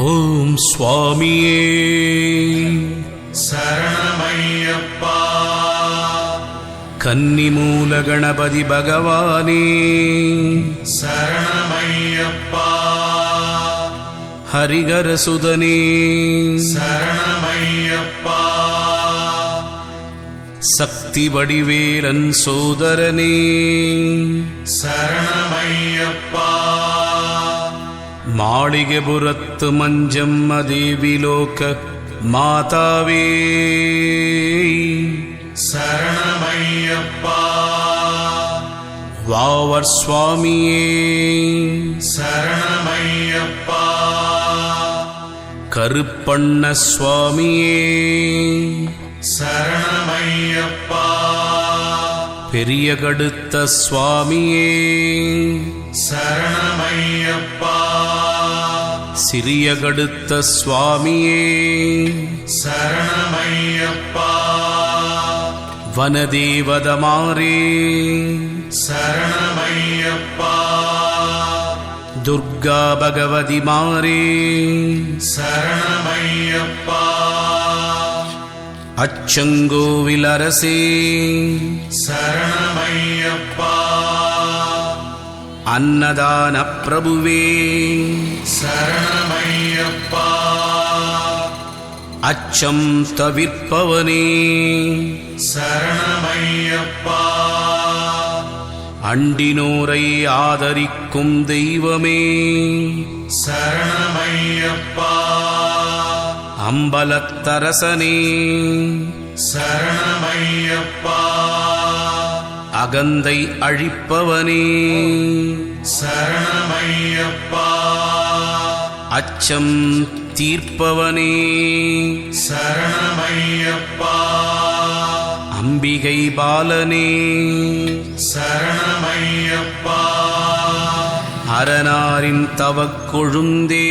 ஓம் சுவாமியே. சரணமையப்பா கன்னிமூல கணபதி பகவானே. சரணமையப்பா ஹரிகரசுதனே சரணமையப்பா சக்தி வடிவேலன் சோதரனே. சரணமையப்பா மாளிகைபுரத்து மஞ்சம்ம தேவிலோக மாதாவே. சரணமையப்பா. வாவர் சுவாமியே. சரணமையப்பா. கருப்பண்ண சுவாமியே. சரணமையப்பா. பெரிய கடுத்த சுவாமியே. சரணமையப்பா. சிறிய கடுத்த சுவாமியே. சரணமையப்பா. வனதேவதமாரே. சரணமையப்பா. துர்கா பகவதி மாரே சரணமையப்பா. அச்சங்கோவில் அரசே சரணமையப்பா. அன்னதான பிரபுவே சரணமையப்பா. அச்சம் தவிர்ப்பவனே. சரணமையப்பா. அண்டினோரை ஆதரிக்கும் தெய்வமே. சரணமையப்பா. அம்பலத்தரசனே. சரணமையப்பா. அகந்தை அழிப்பவனே. சரணமையப்பா. அச்சம் தீர்ப்பவனே. சரணமையப்பா. அம்பிகை பாலனே. சரணமையப்பா. அரணாரின் தவக்கொழுந்தே.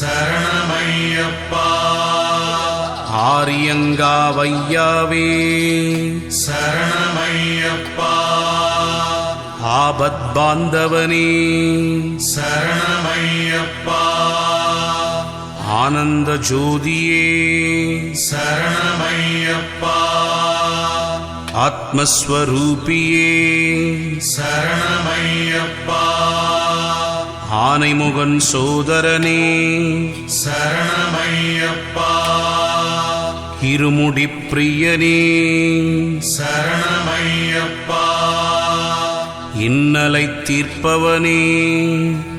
சரணமையப்பா. ஆரியங்காவையாவே. சரணமையப்பா. ஆபத் பாந்தவனே சரணமையப்பா. ஆனந்த ஜோதியே சரணமையப்பா. ஆத்மஸ்வரூபியே. சரணமையப்பா. ஆனைமுகன் சோதரனே. சரணமையப்பா. இருமுடி பிரியனே. சரணமையப்பா. இன்னலை தீர்ப்பவனே.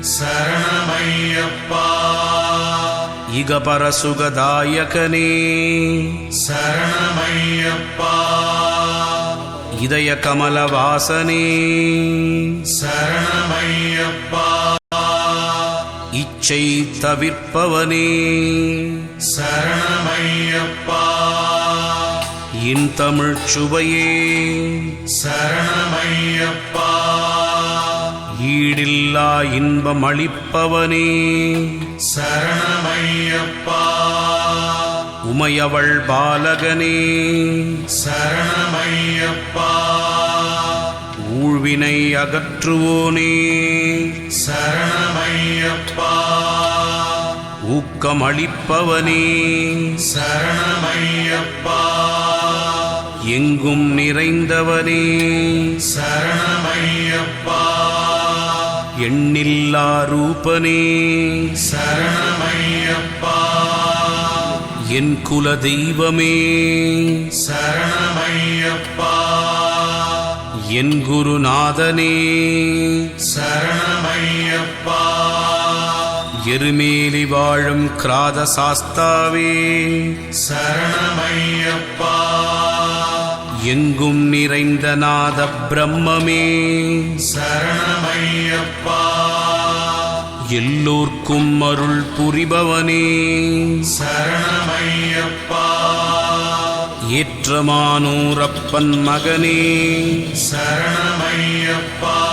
சரணமையப்பா. இகபரசுகதாயகனே. சரணமையப்பா. இதய கமலவாசனே சரணமையப்பா. இச்சை தவிர்ப்பவனே. சரணமையப்பா. இன் தமிழ்ச் சுவையே. சரணமையப்பா. ஈடில்லா இன்பம் அளிப்பவனே. சரணமையப்பா. உமையவள் பாலகனே. சரணமையப்பா. ஊழ்வினை அகற்றுவோனே. சரணமையப்பா. ஊக்கம் அளிப்பவனே சரணமையப்பா. எங்கும் நிறைந்தவனே. சரணமையப்பா. எண்ணில்லா ரூபனே. சரணமையப்பா. என் குல தெய்வமே சரணமையப்பா. என் குருநாதனே. சரணமையப்பா. எருமேலி வாழும் கிராத சாஸ்தாவே சரணமையப்பா. எங்கும் நிறைந்த நாத பிரம்மமே சரணமையப்பா. எல்லோர்க்கும் அருள் புரிபவனே. சரணமையப்பா. ஏற்றமானூரப்பன் மகனே. சரணமையப்பா.